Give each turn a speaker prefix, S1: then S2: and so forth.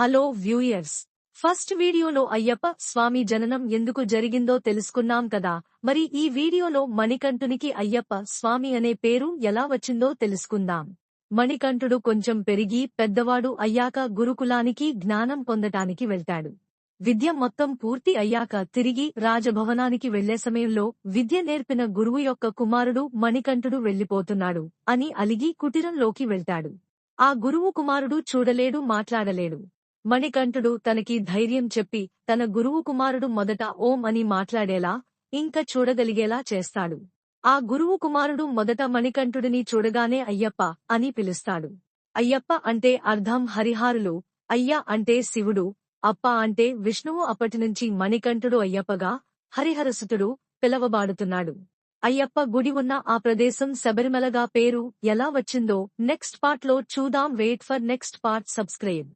S1: Hello viewers. First వీడియోలో అయ్యప్ప స్వామి జననం ఎందుకు జరిగిందో తెలుసుకున్నాం కదా. మరి ఈ వీడియోలో మణికంఠునికి అయ్యప్ప స్వామి అనే పేరు ఎలా వచ్చిందో తెలుసుకుందాం. మణికంఠుడు కొంచెం పెరిగి పెద్దవాడు అయ్యాక గురుకులానికి జ్ఞానం పొందటానికి వెళ్తాడు. విద్య మొత్తం పూర్తి అయ్యాక తిరిగి రాజభవనానికి వెళ్ళే సమయంలో విద్య నేర్పిన గురువు యొక్క కుమారుడు మణికంఠుడు వెళ్ళిపోతున్నాడు అని అలిగి కుటీరంలోకి వెళ్తాడు. ఆ గురువు కుమారుడు చూడలేడు మాట్లాడలేడు. మణికంఠుడు తనకి ధైర్యం చెప్పి తన గురువు కుమారుడు మొదట ఓం అని మాట్లాడేలా ఇంక చూడగలిగేలా చేస్తాడు. ఆ గురువు కుమారుడు మొదట మణికంఠుడిని చూడగానే అయ్యప్ప అని పిలుస్తాడు. అయ్యప్ప అంటే అర్ధం హరిహారులు అయ్య అంటే శివుడు అప్ప అంటే విష్ణువు అప్పటినుంచి మణికంఠుడు అయ్యప్పగా హరిహరసుతుడు పిలవబాడుతున్నాడు. అయ్యప్ప గుడి ఉన్న ఆ ప్రదేశం శబరిమలగా పేరు ఎలా వచ్చిందో నెక్స్ట్ పార్ట్లో చూదాం wait for next part. Subscribe.